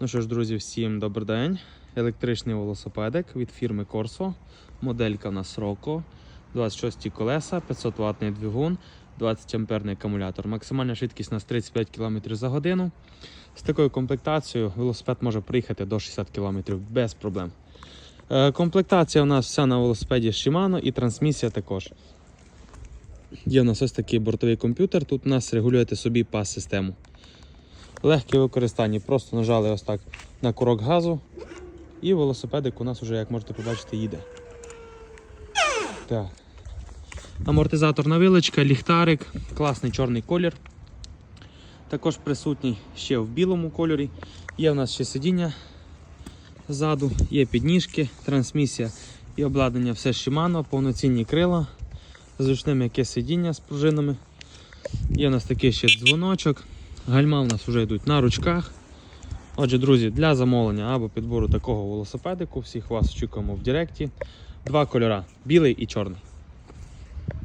Ну що ж, друзі, всім добрий день. Електричний велосипедик від фірми Corso. Моделька нас Rocco. 26 колеса, 500 ватний двигун, 20 амперний акумулятор. Максимальна швидкість у нас 35 км за годину. З такою комплектацією велосипед може приїхати до 60 км без проблем. Е, Комплектація у нас вся на велосипеді Shimano і трансмісія також. Є у нас ось такий бортовий комп'ютер. Тут у нас регулюєте собі пас-систему. Легке використання. Просто нажали ось так на курок газу. І велосипедик у нас вже, як можете побачити, їде. Так. Амортизаторна вилочка, ліхтарик, класний чорний колір. Також присутній ще в білому кольорі. Є в нас ще сидіння ззаду, є підніжки, трансмісія і обладнання все Shimano, повноцінні крила, зручне м'яке сидіння з пружинами. Є у нас такий ще дзвоночок. Гальма у нас вже йдуть на ручках. Отже, друзі, для замовлення або підбору такого велосипедику всіх вас очікуємо в Директі. Два кольора білий і чорний.